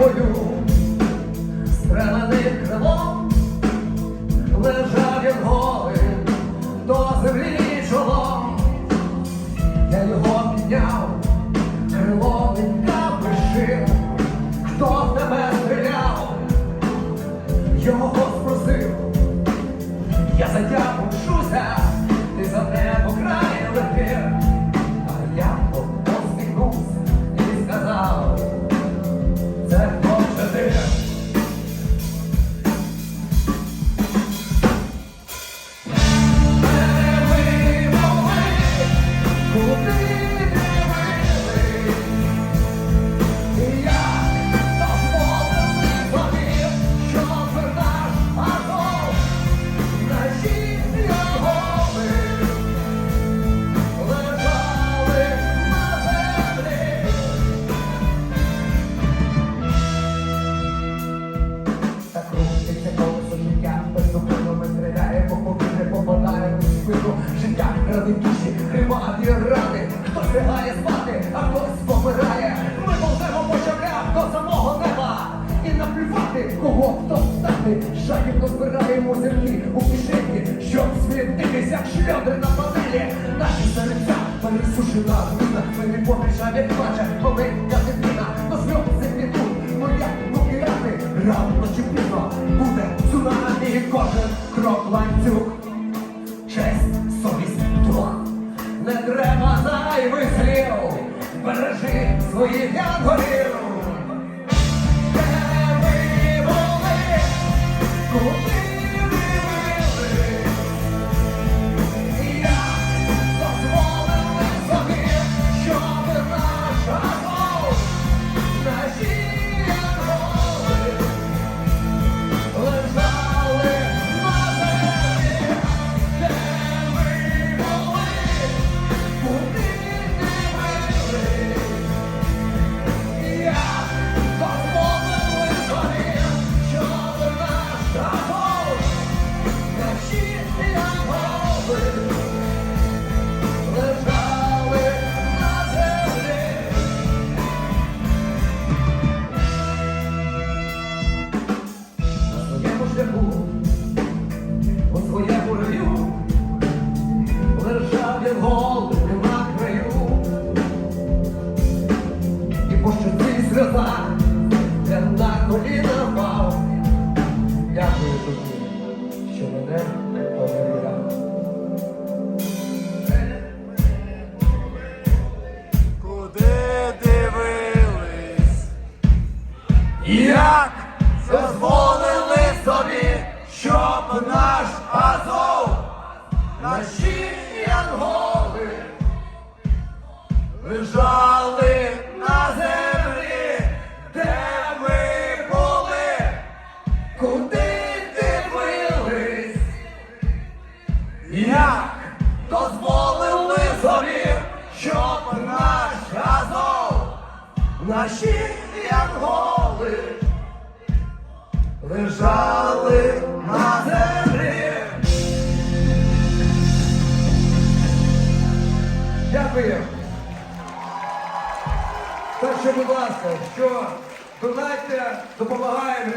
тобою, стрелений крилом, лежав він голим до землі чолом. Я його підняв, крило віддав пришив, хто в тебе стріляв, його спросив, я за. успіху, життя ради душі, і рани, хто лягає спати, а хтось помирає. Ми повземо по чаплях до самого неба. І наплювати, кого хто встати, Жадібно розбираємо землі у кишені, щоб світитися шльодри на панелі. Наші серця пересушена міна, ми не помішає плаче, коли я не дитина, до сльози підуть, моя океани, рано чи пізно буде цунамі кожен крок лайн. бережи своїх янголів. Як дозволили собі, щоб наш Азов, наші янголи лежали на землі, де ми були, куди дивились, як дозволили собі, щоб наш Азов, наші янголи лежали на землі. Дякую. Так що, будь ласка, що донайте, допомагає.